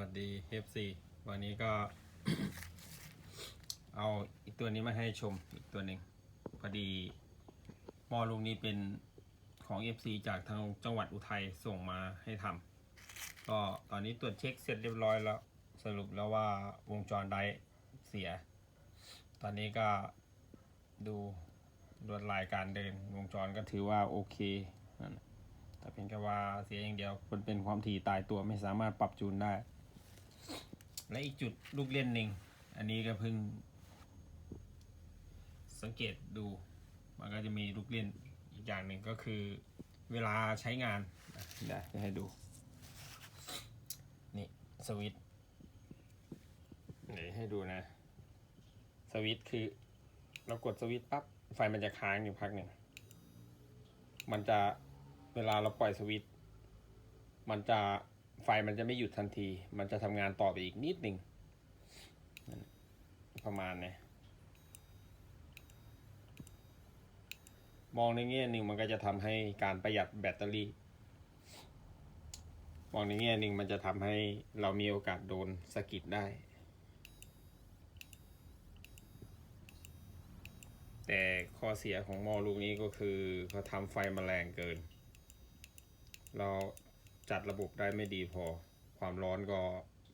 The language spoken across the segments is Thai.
วัสดี FC วันนี้ก็ เอาอีกตัวนี้มาให้ชมอีกตัวหนึ่งพอดีมอลุงนี้เป็นของ FC จากทางจังหวัดอุทัยส่งมาให้ทำก็ตอนนี้ตรวจเช็คเสร็จเรียบร้อยแล้ว สรุปแล้วว่าวงจรไดเสีย ตอนนี้ก็ดูลวดลายการเดินวงจรก็ถือว่าโอเคนั่นแต่เพียงแค่ว่าเสียอย่างเดียวมันเป็นความถี่ตายตัวไม่สามารถปรับจูนได้ และอีกจุดลูกเล่นหนึ่งอันนี้ก็เพิ่ง สังเกตดูมันก็จะมีลูกเล่นอีกอย่างหนึ่งก็คือเวลาใช้งานนะเดี๋ยวจะให้ดู นี่สวิตช์เดี๋ยวให้ดูนะ สวิตช์คือ เรากดสวิตช์ปั๊บไฟมันจะค้างอยู่พักหนึ่งมันจะเวลาเราปล่อยสวิตช์มันจะ ไฟมันจะไม่หยุดทันที มันจะทำงานต่อไปอีกนิดหนึ่งประมาณเนี้ยมองในแง่หนึ่งมันก็จะทำให้การประหยัดแบตเตอรี่ มองในแง่หนึ่งมันจะทำให้เรามีโอกาสโดนสะกิดได้ แต่ข้อเสียของมอลูกนี้ก็คือเขาทำไฟมาแรงเกิน เรา จัดระบบได้ไม่ดีพอ ความร้อนก็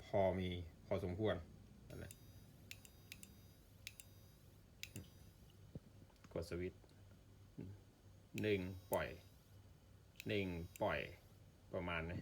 พอมีพอสมควรนะกดสวิตช์หนึ่งปล่อยหนึ่งปล่อยประมาณนี้